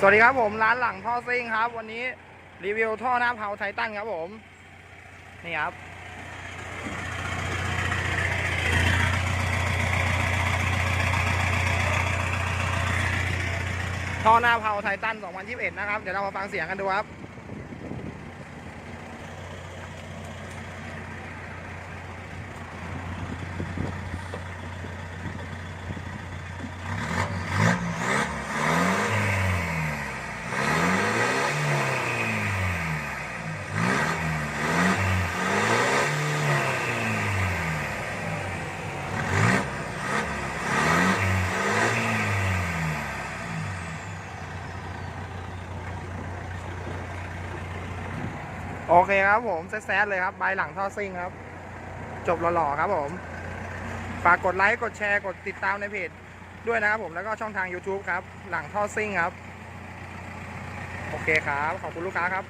สวัสดีครับผมร้านหลังท่อซิ่งครับ วันนี้รีวิวท่อหน้าเผาไททันครับผมนี่ครับ ท่อหน้าเผาไททัน 2021 นะครับ เดี๋ยวเรามาฟังเสียงกันดูครับ โอเคครับผมแซดเลยครับใบหลังท่อซิ่งครับ จบหล่อๆครับผม ฝากกดไลค์กดแชร์กดติดตามในเพจด้วยนะครับผมแล้วก็ช่องทาง YouTube ครับ หลังท่อซิ่งครับ โอเคครับ ขอบคุณลูกค้าครับ